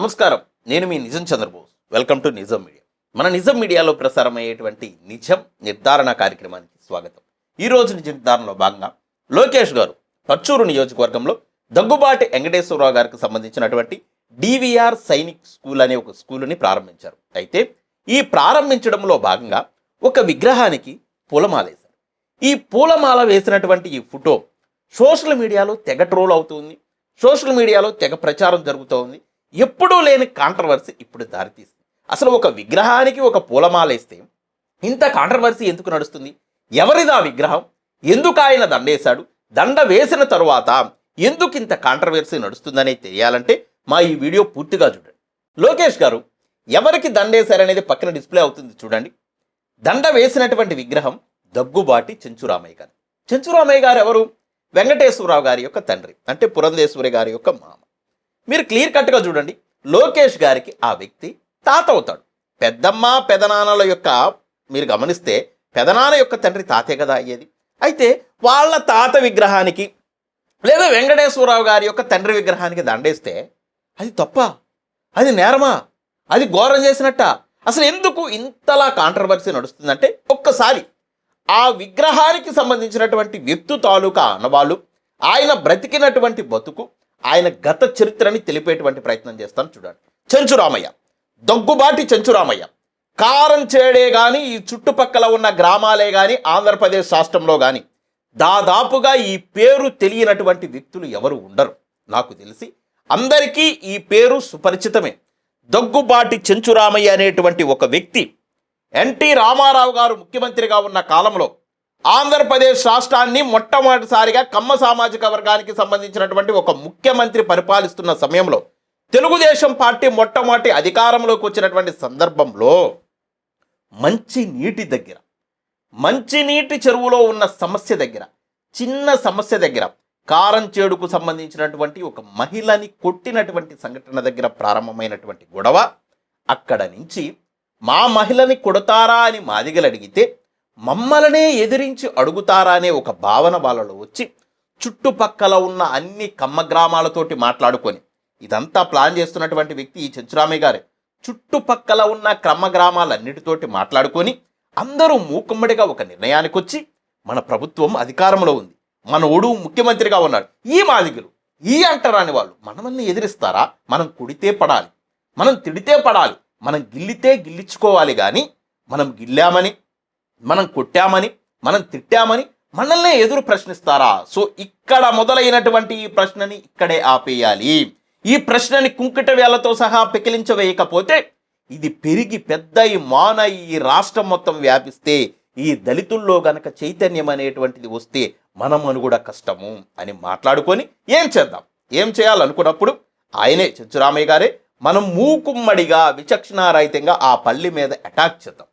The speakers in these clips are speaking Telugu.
నమస్కారం. నేను మీ Nijam Chandrabose. Welcome to Nijam media మన నిజం మీడియాలో ప్రసారమయ్యేటువంటి నిజం నిర్ధారణ కార్యక్రమానికి స్వాగతం. ఈ రోజు నిజ నిర్ధారణలో భాగంగా లోకేష్ గారు పచ్చూరు నియోజకవర్గంలో దగ్గుబాటి వెంకటేశ్వరరావు గారికి సంబంధించినటువంటి డివిఆర్ సైనిక్ స్కూల్ అనే ఒక స్కూలుని ప్రారంభించారు. అయితే ఈ ప్రారంభించడంలో భాగంగా ఒక విగ్రహానికి పూలమాల వేశారు. ఈ పూలమాల వేసినటువంటి ఈ ఫోటో సోషల్ మీడియాలో తెగ ట్రోల్ అవుతుంది సోషల్ మీడియాలో తెగ ప్రచారం జరుగుతోంది ఎప్పుడూ లేని కాంట్రవర్సీ ఇప్పుడు దారితీస్తుంది అసలు ఒక విగ్రహానికి ఒక పూలమాల ఇస్తే ఇంత కాంట్రవర్సీ ఎందుకు నడుస్తుంది? ఎవరిది ఆ విగ్రహం? ఎందుకు ఆయన దండేశాడు? దండ వేసిన తరువాత ఎందుకు ఇంత కాంట్రవర్సీ నడుస్తుందనే తెలియాలంటే మా ఈ వీడియో పూర్తిగా చూడండి. లోకేష్ గారు ఎవరికి దండేశారనేది పక్కన డిస్ప్లే అవుతుంది చూడండి. దండ వేసినటువంటి విగ్రహం దగ్గుబాటి చెంచురామయ్య గారు చెంచురామయ్య గారు ఎవరు? వెంకటేశ్వరరావు గారి యొక్క తండ్రి అంటే పురంధేశ్వరి గారి యొక్క మామ. మీరు క్లియర్ కట్గా చూడండి. లోకేష్ గారికి ఆ వ్యక్తి తాత అవుతాడు. పెద్దమ్మ పెదనాన్నల యొక్క మీరు గమనిస్తే పెదనాన్న యొక్క తండ్రి తాతే కదా అయ్యేది. అయితే వాళ్ళ తాత విగ్రహానికి లేదా వెంకటేశ్వరరావు గారి యొక్క తండ్రి విగ్రహానికి దండేస్తే అది తప్ప అది నేరమా? అది ఘోరం చేసినట్ట? అసలు ఎందుకు ఇంతలా కాంట్రవర్సీ నడుస్తుందంటే ఒక్కసారి ఆ విగ్రహానికి సంబంధించినటువంటి వ్యక్తు తాలూకా అనవాళ్ళు ఆయన బ్రతికినటువంటి బతుకు ఆయన గత చరిత్రని తెలిపేటువంటి ప్రయత్నం చేస్తాను చూడండి. చెంచురామయ్య. దగ్గుబాటి చెంచురామయ్య. కారం చేడే కానీ ఈ చుట్టుపక్కల ఉన్న గ్రామాలే కానీ ఆంధ్రప్రదేశ్ రాష్ట్రంలో కానీ దాదాపుగా ఈ పేరు తెలియనటువంటి వ్యక్తులు ఎవరు ఉండరు. నాకు తెలిసి అందరికీ ఈ పేరు సుపరిచితమే. దగ్గుబాటి చెంచురామయ్య అనేటువంటి ఒక వ్యక్తి ఎన్టీ రామారావు గారు ముఖ్యమంత్రిగా ఉన్న కాలంలో ఆంధ్రప్రదేశ్ రాష్ట్రాన్ని మొట్టమొదటిసారిగా కమ్మ సామాజిక వర్గానికి సంబంధించినటువంటి ఒక ముఖ్యమంత్రి పరిపాలిస్తున్న సమయంలో తెలుగుదేశం పార్టీ మొట్టమొదటి అధికారంలోకి వచ్చినటువంటి సందర్భంలో మంచి నీటి దగ్గర మంచినీటి చెరువులో ఉన్న సమస్య దగ్గర చిన్న సమస్య దగ్గర కారం చేడుకు సంబంధించినటువంటి ఒక మహిళని కొట్టినటువంటి సంఘటన దగ్గర ప్రారంభమైనటువంటి గొడవ అక్కడ నుంచి మా మహిళని కొడతారా అని మాదిగలు అడిగితే మమ్మలనే ఎదిరించి అడుగుతారా అనే ఒక భావన వాళ్ళలో వచ్చి చుట్టుపక్కల ఉన్న అన్ని కమ్మ గ్రామాలతోటి మాట్లాడుకొని ఇదంతా ప్లాన్ చేస్తున్నటువంటి వ్యక్తి ఈ చెంచురామయ్య గారే. చుట్టుపక్కల ఉన్న క్రమ గ్రామాలన్నిటితోటి మాట్లాడుకొని అందరూ మూకుమ్మడిగా ఒక నిర్ణయానికి వచ్చి మన ప్రభుత్వం అధికారంలో ఉంది. మన ఓడు ముఖ్యమంత్రిగా ఉన్నాడు. ఈ మాదిగలు ఈ అంటరాని వాళ్ళు మనల్ని ఎదిరిస్తారా? మనం కుడితే పడాలి. మనం తిడితే పడాలి. మనం గిల్లితే గిల్లించుకోవాలి కానీ మనం గిల్లామని మనం కొట్టామని మనం తిట్టామని మనల్నే ఎదురు ప్రశ్నిస్తారా? సో ఇక్కడ మొదలైనటువంటి ఈ ప్రశ్నని ఇక్కడే ఆపేయాలి. ఈ ప్రశ్నని కుంకుట వేళ్ళతో సహా పెకిలించవేయకపోతే ఇది పెరిగి పెద్ద ఈ మాన ఈ రాష్ట్రం మొత్తం వ్యాపిస్తే ఈ దళితుల్లో గనక చైతన్యం అనేటువంటిది వస్తే మనం కూడా కష్టము అని మాట్లాడుకొని ఏం చేద్దాం? ఏం చేయాలనుకున్నప్పుడు ఆయనే చచ్చురామయ్య గారే మనం మూకుమ్మడిగా విచక్షణారహితంగా ఆ పల్లి మీద అటాక్ చేద్దాం.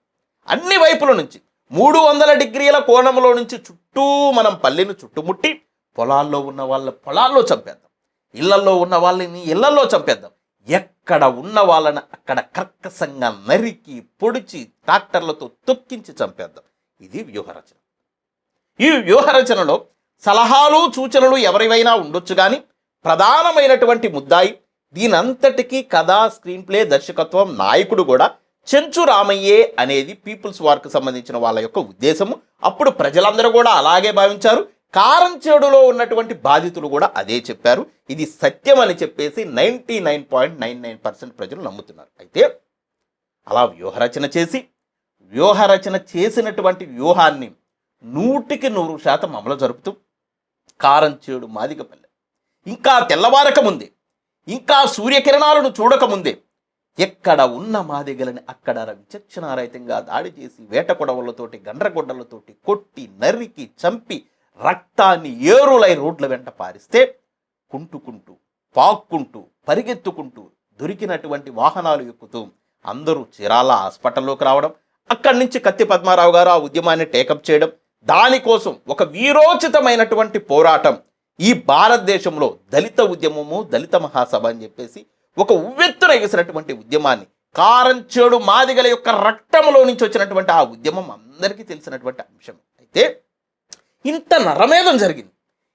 అన్ని వైపుల నుంచి మూడు వందల డిగ్రీల కోణంలో నుంచి చుట్టూ మనం పల్లెను చుట్టుముట్టి పొలాల్లో ఉన్న వాళ్ళ పొలాల్లో చంపేద్దాం. ఇళ్ళలో ఉన్న వాళ్ళని ఇళ్ళలో చంపేద్దాం. ఎక్కడ ఉన్న వాళ్ళని అక్కడ కర్కసంగా నరికి పొడిచి ట్రాక్టర్లతో తొక్కించి చంపేద్దాం. ఇది వ్యూహరచన. ఈ వ్యూహరచనలో సలహాలు సూచనలు ఎవరివైనా ఉండొచ్చు కానీ ప్రధానమైనటువంటి ముద్దాయి దీనంతటికీ కథ స్క్రీన్ ప్లే దర్శకత్వం నాయకుడు కూడా చెంచు రామయ్యే అనేది పీపుల్స్ వార్కు సంబంధించిన వాళ్ళ యొక్క ఉద్దేశము. అప్పుడు ప్రజలందరూ కూడా అలాగే భావించారు. కారంచేడులో ఉన్నటువంటి బాధితులు కూడా అదే చెప్పారు. ఇది సత్యం అని చెప్పేసి ninety nine point nine nine percent ప్రజలు నమ్ముతున్నారు. అయితే అలా వ్యూహరచన చేసి వ్యూహరచన చేసినటువంటి వ్యూహాన్ని నూటికి నూరు శాతం అమలు జరుపుతూ కారంచేడు మాదిగపల్లె ఇంకా తెల్లవారకముందే ఇంకా సూర్యకిరణాలను చూడకముందే ఎక్కడ ఉన్న మాదిగలని అక్కడ విచక్షణారహితంగా దాడి చేసి వేట కొడవలతోటి గండ్రగొడ్డలతోటి కొట్టి నరికి చంపి రక్తాన్ని ఏరులై రోడ్ల వెంట పారిస్తే కుంటుకుంటూ పాక్కుంటూ పరిగెత్తుకుంటూ దొరికినటువంటి వాహనాలు ఎక్కుతూ అందరూ చిరాల హాస్పిటల్లోకి రావడం అక్కడి నుంచి కత్తి పద్మారావు గారు ఆ ఉద్యమాన్ని టేకప్ చేయడం దానికోసం ఒక వీరోచితమైనటువంటి పోరాటం ఈ భారతదేశంలో దళిత ఉద్యమము దళిత మహాసభ అని చెప్పేసి ఒక ఉవ్వెత్తున ఎగిసినటువంటి ఉద్యమాన్ని కారంచేడు మాదిగల యొక్క రక్తంలో నుంచి వచ్చినటువంటి ఆ ఉద్యమం అందరికీ తెలిసినటువంటి అంశం. అయితే ఇంత నరమేధం జరిగింది.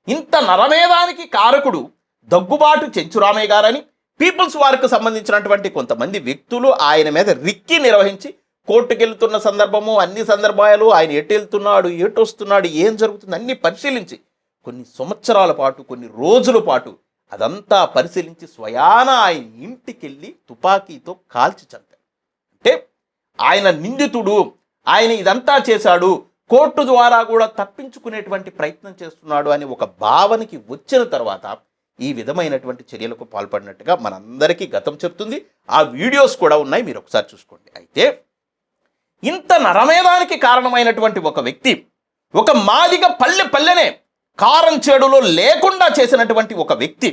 ఇంత నరమేధానికి కారకుడు దగ్గుబాటు చెంచురామయ్య గారని పీపుల్స్ వారికి సంబంధించినటువంటి కొంతమంది వ్యక్తులు ఆయన మీద రిక్కి నిర్వహించి కోర్టుకెళ్తున్న సందర్భము అన్ని సందర్భాలు ఆయన ఎటు వెళ్తున్నాడు ఎటు వస్తున్నాడు ఏం జరుగుతుంది అన్ని పరిశీలించి కొన్ని సంవత్సరాల పాటు కొన్ని రోజుల పాటు అదంతా పరిశీలించి స్వయాన ఆయన ఇంటికెళ్ళి తుపాకీతో కాల్చి చంపాడు. అంటే ఆయన నిందితుడు ఆయన ఇదంతా చేశాడు కోర్టు ద్వారా కూడా తప్పించుకునేటువంటి ప్రయత్నం చేస్తున్నాడు అని ఒక భావనకి వచ్చిన తర్వాత ఈ విధమైనటువంటి చర్యలకు పాల్పడినట్టుగా మనందరికీ గతం చెప్తుంది. ఆ వీడియోస్ కూడా ఉన్నాయి మీరు ఒకసారి చూసుకోండి. అయితే ఇంత నరమేధానికి కారణమైనటువంటి ఒక వ్యక్తి ఒక మాదిగ పల్లె పల్లెనే కారం చేడులో లేకుండా చేసినటువంటి ఒక వ్యక్తి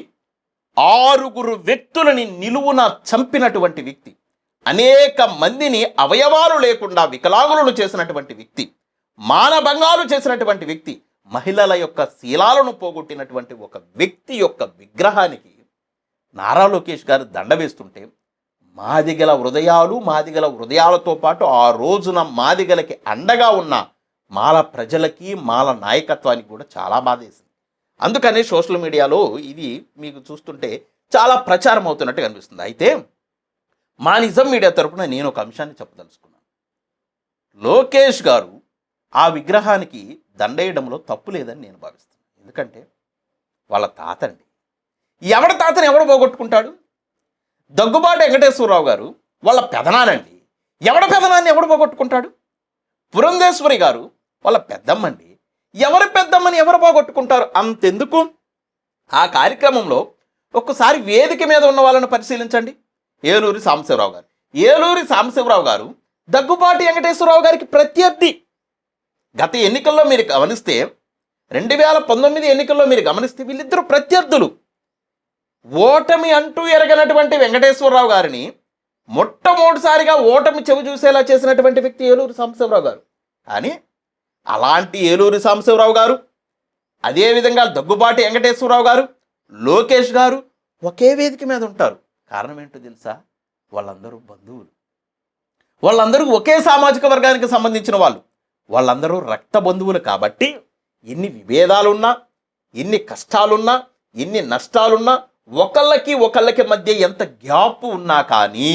ఆరుగురు వ్యక్తులని నిలువున చంపినటువంటి వ్యక్తి అనేక మందిని అవయవాలు లేకుండా వికలాంగులను చేసినటువంటి వ్యక్తి మానభంగాలు చేసినటువంటి వ్యక్తి మహిళల యొక్క శీలాలను పోగొట్టినటువంటి ఒక వ్యక్తి యొక్క విగ్రహానికి నారా లోకేష్ గారు దండ వేస్తుంటే మాదిగల హృదయాలు మాదిగల హృదయాలతో పాటు ఆ రోజున మాదిగలకి అండగా ఉన్న మాల ప్రజలకి మాల నాయకత్వానికి కూడా చాలా బాధేసింది అందుకనే సోషల్ మీడియాలో ఇది మీకు చూస్తుంటే చాలా ప్రచారం అవుతున్నట్టు కనిపిస్తుంది. అయితే మా నిజం మీడియా తరపున నేను ఒక అంశాన్ని చెప్పదలుచుకున్నాను. లోకేష్ గారు ఆ విగ్రహానికి దండేయడంలో తప్పు లేదని నేను భావిస్తాను ఎందుకంటే వాళ్ళ తాతండి ఎవడి తాతని ఎవడు పోగొట్టుకుంటాడు? దగ్గుబాటు వెంకటేశ్వరరావు గారు వాళ్ళ పెదనానండి ఎవడ పెదనాన్ని ఎవడు పోగొట్టుకుంటాడు? పురంధేశ్వరి గారు వాళ్ళ పెద్దమ్మండి. ఎవరి పెద్దమ్మని ఎవరు పోగొట్టుకుంటారు? అంతెందుకు? ఆ కార్యక్రమంలో ఒక్కసారి వేదిక మీద ఉన్న వాళ్ళని పరిశీలించండి. ఏలూరి సాంబశివరావు గారు. ఏలూరి సాంబశివరావు గారు దగ్గుబాటి వెంకటేశ్వరరావు గారికి ప్రత్యర్థి. గత ఎన్నికల్లో మీరు గమనిస్తే రెండు వేల పంతొమ్మిది ఎన్నికల్లో మీరు గమనిస్తే వీళ్ళిద్దరు ప్రత్యర్థులు. ఓటమి అంటూ ఎరగనటువంటి వెంకటేశ్వరరావు గారిని మొట్టమొదటిసారిగా ఓటమి చెవి చూసేలా చేసినటువంటి వ్యక్తి ఏలూరు సాంబశివరావు గారు. కానీ అలాంటి ఏలూరి సాంబశివరావు గారు అదేవిధంగా దగ్గుబాటి వెంకటేశ్వరరావు గారు లోకేష్ గారు ఒకే వేదిక మీద ఉంటారు. కారణం ఏంటో తెలుసా? వాళ్ళందరూ బంధువులు. వాళ్ళందరూ ఒకే సామాజిక వర్గానికి సంబంధించిన వాళ్ళు. వాళ్ళందరూ రక్త బంధువులు కాబట్టి ఎన్ని విభేదాలున్నా ఎన్ని కష్టాలున్నా ఎన్ని నష్టాలున్నా ఒకళ్ళకి ఒకళ్ళకి మధ్య ఎంత గ్యాప్ ఉన్నా కానీ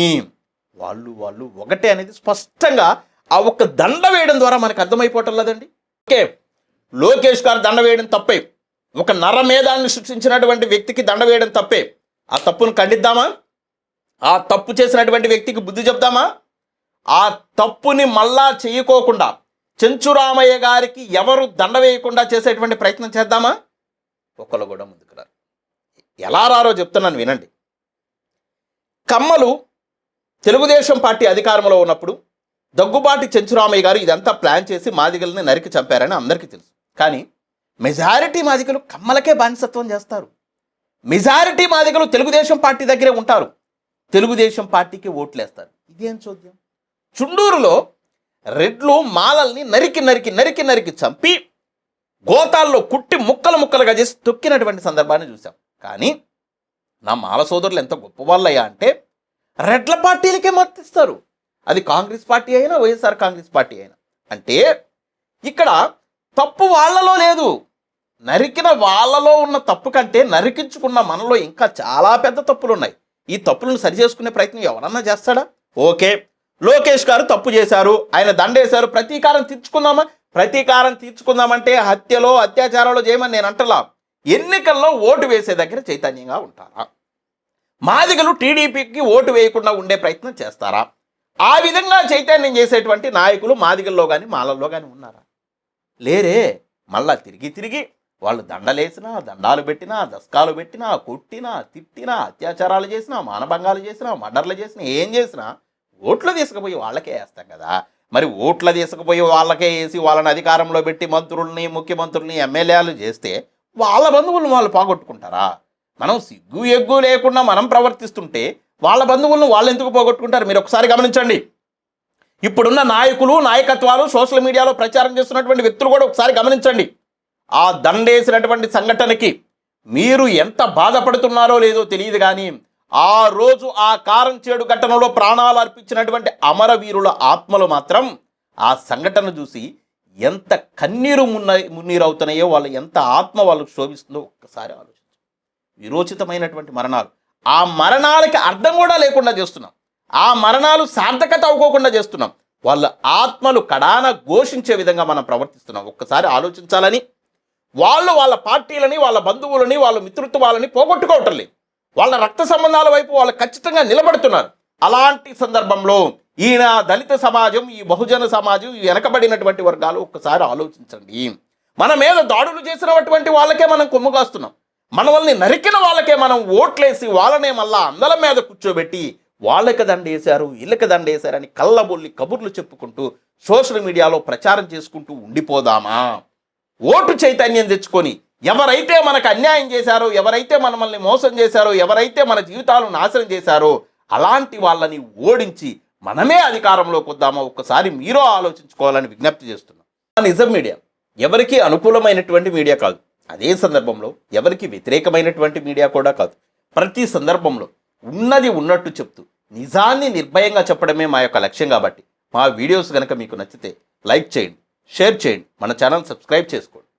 వాళ్ళు వాళ్ళు ఒకటే అనేది స్పష్టంగా ఆ ఒక్క దండ వేయడం ద్వారా మనకు అర్థమైపోవటం లేదండి. ఓకే లోకేష్ గారు దండ వేయడం తప్పే. ఒక నరమేధాన్ని సృష్టించినటువంటి వ్యక్తికి దండ వేయడం తప్పే. ఆ తప్పును ఖండిద్దామా? ఆ తప్పు చేసినటువంటి వ్యక్తికి బుద్ధి చెప్దామా? ఆ తప్పుని మళ్ళా చేయకోకుండా చెంచురామయ్య గారికి ఎవరు దండ వేయకుండా చేసేటువంటి ప్రయత్నం చేద్దామా? ఒక్కరు కూడా ముందుకు రారు. ఎలా రారో చెప్తున్నాను వినండి. కమ్మలు తెలుగుదేశం పార్టీ అధికారంలో ఉన్నప్పుడు దగ్గుబాటి చెంచురామయ్య గారు ఇదంతా ప్లాన్ చేసి మాదిగల్ని నరికి చంపారని అందరికీ తెలుసు. కానీ మెజారిటీ మాదిగలు కమ్మలకే బానిసత్వం చేస్తారు. మెజారిటీ మాదిగలు తెలుగుదేశం పార్టీ దగ్గరే ఉంటారు. తెలుగుదేశం పార్టీకి ఓట్లేస్తారు. ఇదేం చోద్యం? చుండూరులో రెడ్లు మాలల్ని నరికి నరికి నరికి నరికి చంపి గోతాల్లో కుట్టి ముక్కలు ముక్కలుగా చేసి తొక్కినటువంటి సందర్భాన్ని చూసాం కానీ నా మాల సోదరులు ఎంత గొప్ప వాళ్ళయ్యా అంటే రెడ్ల పార్టీలకే మద్దతిస్తారు. అది కాంగ్రెస్ పార్టీ అయినా వైఎస్ఆర్ కాంగ్రెస్ పార్టీ అయినా. అంటే ఇక్కడ తప్పు వాళ్ళలో లేదు. నరికిన వాళ్ళలో ఉన్న తప్పు కంటే నరికించుకున్న మనలో ఇంకా చాలా పెద్ద తప్పులు ఉన్నాయి ఈ తప్పులను సరిచేసుకునే ప్రయత్నం ఎవరన్నా చేస్తాడా? ఓకే. లోకేష్ గారు తప్పు చేశారు. ఆయన దండేశారు. ప్రతీకారం తీర్చుకుందామా? ప్రతీకారం తీర్చుకుందామంటే హత్యలో అత్యాచారాలు చేయమని నేను అంటలా. ఎన్నికల్లో ఓటు వేసే దగ్గర చైతన్యంగా ఉంటారా? మాదిగలు టీడీపీకి ఓటు వేయకుండా ఉండే ప్రయత్నం చేస్తారా? ఆ విధంగా చైతన్యం చేసేటువంటి నాయకులు మాదిగల్లో కానీ మాలల్లో కానీ ఉన్నారా? లేరే. మళ్ళా తిరిగి తిరిగి వాళ్ళు దండలేసినా దండాలు పెట్టినా దస్కాలు పెట్టినా కొట్టినా తిట్టినా అత్యాచారాలు చేసినా మానభంగాలు చేసినా మర్డర్లు చేసినా ఏం చేసినా ఓట్లు తీసుకుపోయి వాళ్ళకే వేస్తాం కదా. మరి ఓట్లు తీసుకుపోయి వాళ్ళకే వేసి వాళ్ళని అధికారంలో పెట్టి మంత్రుల్ని ముఖ్యమంత్రుల్ని ఎమ్మెల్యేలు చేస్తే వాళ్ళ బంధువులను వాళ్ళు పోగొట్టుకుంటారా? మనం సిగ్గు ఎగ్గు లేకుండా మనం ప్రవర్తిస్తుంటే వాళ్ళ బంధువులను వాళ్ళు ఎందుకు పోగొట్టుకుంటారు? మీరు ఒకసారి గమనించండి. ఇప్పుడున్న నాయకులు నాయకత్వాలు సోషల్ మీడియాలో ప్రచారం చేస్తున్నటువంటి వ్యక్తులు కూడా ఒకసారి గమనించండి. ఆ దండేసినటువంటి సంఘటనకి మీరు ఎంత బాధపడుతున్నారో లేదో తెలియదు కానీ ఆ రోజు ఆ కారం చేడు ఘటనలో ప్రాణాలు అర్పించినటువంటి అమరవీరుల ఆత్మలు మాత్రం ఆ సంఘటన చూసి ఎంత కన్నీరు మున్న అవుతున్నాయో వాళ్ళు ఎంత ఆత్మ వాళ్ళకు శోభిస్తుందో ఒక్కసారి ఆలోచించండి. విరోచితమైనటువంటి మరణాలు ఆ మరణాలకి అర్థం కూడా లేకుండా చేస్తున్నాం. ఆ మరణాలు సార్థకత అవ్వకోకుండా చేస్తున్నాం. వాళ్ళ ఆత్మలు కడాన ఘోషించే విధంగా మనం ప్రవర్తిస్తున్నాం. ఒక్కసారి ఆలోచించాలని వాళ్ళు వాళ్ళ పార్టీలని వాళ్ళ బంధువులని వాళ్ళ మిత్రత్వాలని పోగొట్టుకోవటం లేదు. వాళ్ళ రక్త సంబంధాల వైపు వాళ్ళు ఖచ్చితంగా నిలబడుతున్నారు. అలాంటి సందర్భంలో ఈయన దళిత సమాజం ఈ బహుజన సమాజం ఈ వెనకబడినటువంటి వర్గాలు ఒక్కసారి ఆలోచించండి. మన మీద దాడులు చేసినటువంటి వాళ్ళకే మనం కొమ్ము కాస్తున్నాం. మనల్ని నరికిన వాళ్ళకే మనం ఓట్లేసి వాళ్ళనే మళ్ళా అందల మీద కూర్చోబెట్టి వాళ్ళకి దండేశారు వీళ్ళకి దండేశారని కళ్ళబొల్లి కబుర్లు చెప్పుకుంటూ సోషల్ మీడియాలో ప్రచారం చేసుకుంటూ ఉండిపోదామా? ఓటు చైతన్యం తెచ్చుకొని ఎవరైతే మనకు అన్యాయం చేశారో ఎవరైతే మనల్ని మోసం చేశారో ఎవరైతే మన జీవితాలు నాశనం చేశారో అలాంటి వాళ్ళని ఓడించి మనమే అధికారంలోకి వద్దామో? ఒక్కసారి మీరు ఆలోచించుకోవాలని విజ్ఞప్తి చేస్తున్నాం నిజం మీడియా. ఎవరికీ అనుకూలమైనటువంటి మీడియా కాదు. అదే సందర్భంలో ఎవరికి వ్యతిరేకమైనటువంటి మీడియా కూడా కాదు. ప్రతి సందర్భంలో ఉన్నది ఉన్నట్టు చెప్తూ నిజాన్ని నిర్భయంగా చెప్పడమే మా యొక్క లక్ష్యం కాబట్టి మా వీడియోస్ కనుక మీకు నచ్చితే లైక్ చేయండి షేర్ చేయండి మన ఛానల్ సబ్స్క్రైబ్ చేసుకోండి.